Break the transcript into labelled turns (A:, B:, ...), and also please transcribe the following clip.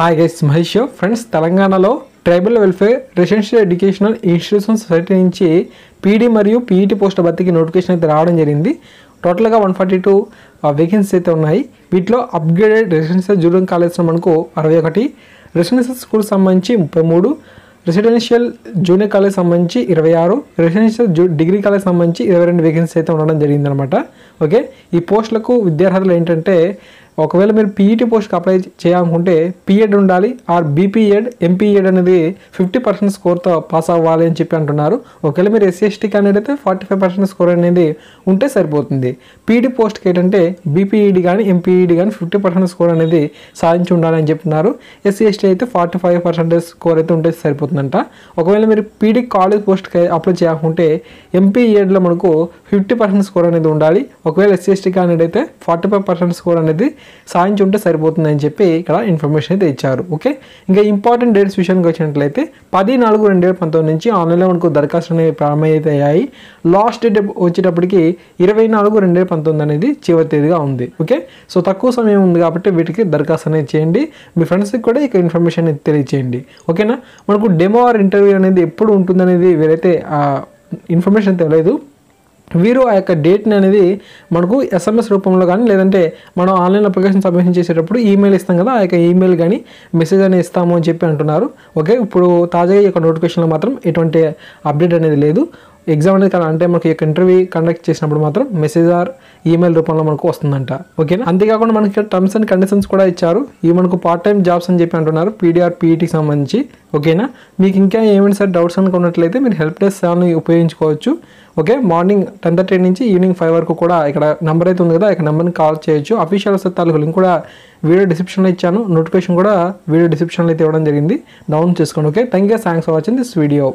A: Hi guys Mahesh friends తెలంగాణలో tribal welfare residential educational institution society నుంచి PD మరియు PET పోస్టుల భర్తీకి నోటిఫికేషన్ అయితే రావడం జరిగింది. టోటల్గా వన్ ఫార్టీ టూ వేకెన్సీ అయితే ఉన్నాయి. వీటిలో అప్గ్రేడెడ్ రెసిడెన్షియల్ జూనియర్ కాలేజ్లో మనకు అరవై ఒకటి రెసిడెన్షియల్ స్కూల్ సంబంధించి ముప్పై మూడు రెసిడెన్షియల్ జూనియర్ కాలేజ్ సంబంధించి ఇరవై ఆరు రెసిడెన్షియల్ జూ డిగ్రీ కాలేజ్ సంబంధించి ఇరవై రెండు వేకెన్సీ అయితే ఉండడం జరిగిందనమాట. ఓకే ఈ పోస్టులకు విద్యార్హతలు ఏంటంటే ఒకవేళ మీరు పీఈటీ పోస్ట్కి అప్లై చేయాలనుకుంటే పీఎడ్ ఉండాలి ఆర్ బీపీఎడ్ ఎంపీఎడ్ అనేది ఫిఫ్టీ పర్సెంట్ స్కోర్తో పాస్ అవ్వాలి అని చెప్పి అంటున్నారు. ఒకవేళ మీరు ఎస్సీ ఎస్టీ క్యాండిడేట్ అయితే ఫార్టీ ఫైవ్ పర్సెంట్ స్కోర్ అనేది ఉంటే సరిపోతుంది. పీఈటీ పోస్ట్కి ఏంటంటే బీపీఈడి కానీ ఎంపీఈడి కానీ ఫిఫ్టీ పర్సెంట్ స్కోర్ అనేది సాధించి ఉండాలని చెప్తున్నారు. ఎస్సీ ఎస్టీ అయితే ఫార్టీ ఫైవ్ పర్సెంటేజ్ స్కోర్ అయితే ఉంటే సరిపోతుందంట. ఒకవేళ మీరు పీడీ కాలేజ్ పోస్ట్కి అప్లై చేయాలనుకుంటే ఎంపీఈఎడ్లో మనకు ఫిఫ్టీ పర్సెంట్ స్కోర్ అనేది ఉండాలి. ఒకవేళ ఎస్సీ ఎస్టీ క్యాండిడేట్ అయితే ఫార్టీ ఫైవ్ పర్సెంట్ స్కోర్ అనేది సాయం ఉంటే సరిపోతుంది అని చెప్పి ఇక్కడ ఇన్ఫర్మేషన్ అయితే ఇచ్చారు. ఓకే ఇంకా ఇంపార్టెంట్ డేట్స్ విషయానికి వచ్చినట్లయితే పది నాలుగు రెండు వేల పంతొమ్మిది నుంచి ఆన్లైన్లో మనకు దరఖాస్తులు అనేవి ప్రారంభమైతే అయ్యాయి లాస్ట్ డేట్ వచ్చేటప్పటికి ఇరవై నాలుగు రెండు వేల పంతొమ్మిది అనేది చివరి తేదీగా ఉంది. ఓకే సో తక్కువ సమయం ఉంది కాబట్టి వీటికి దరఖాస్తు అనేది చేయండి. మీ ఫ్రెండ్స్కి కూడా ఇక ఇన్ఫర్మేషన్ అనేది తెలియచేయండి. ఓకేనా మనకు డెమో ఆర్ ఇంటర్వ్యూ అనేది ఎప్పుడు ఉంటుందనేది వీరైతే ఇన్ఫర్మేషన్ తెలియదు. వీరు ఆ యొక్క డేట్ని అనేది మనకు ఎస్ఎంఎస్ రూపంలో కానీ లేదంటే మనం ఆన్లైన్ అప్లికేషన్ సబ్మిషన్ చేసేటప్పుడు ఈమెయిల్ ఇస్తాం కదా ఆ యొక్క ఈమెయిల్ కానీ మెసేజ్ అనేది ఇస్తాము అని చెప్పి అంటున్నారు. ఓకే ఇప్పుడు తాజాగా ఈ యొక్క నోటిఫికేషన్లో మాత్రం ఎటువంటి అప్డేట్ అనేది లేదు. ఎగ్జామ్ అనేది కానీ అంటే మనకి యొక్క ఇంటర్వ్యూ కండక్ట్ చేసినప్పుడు మాత్రం మెసేజ్ ఆర్ ఈమెయిల్ రూపంలో మనకు వస్తుందంట. ఓకేనా? అంతేకాకుండా మనకి టర్మ్స్ అండ్ కండిషన్స్ కూడా ఇచ్చారు. ఇవి మనకు పార్ట్ టైం జాబ్స్ అని చెప్పి అంటున్నారు పీడిఆర్ పీఈటీకి సంబంధించి. ఓకేనా? మీకు ఇంకా ఏమైనా సార్ డౌట్స్ అనుకున్నట్లయితే మీరు హెల్ప్ డెస్క్ సేవని ఉపయోగించుకోవచ్చు. ఓకే? మార్నింగ్ టెన్ థర్టీ నుంచి ఈవినింగ్ ఫైవ్ వరకు కూడా ఇక్కడ నెంబర్ అయితే ఉంది కదా ఇక్కడ నెంబర్ని కాల్ చేయొచ్చు. అఫీషియల్ తాలూకు లింక్ కూడా వీడియో డిస్క్రిప్షన్లో ఇచ్చాను. నోటిఫికేషన్ కూడా వీడియో డిస్క్రిప్షన్లో అయితే ఇవ్వడం జరిగింది. డౌన్ చేసుకోండి. Okay? Thank you thanks for watching this video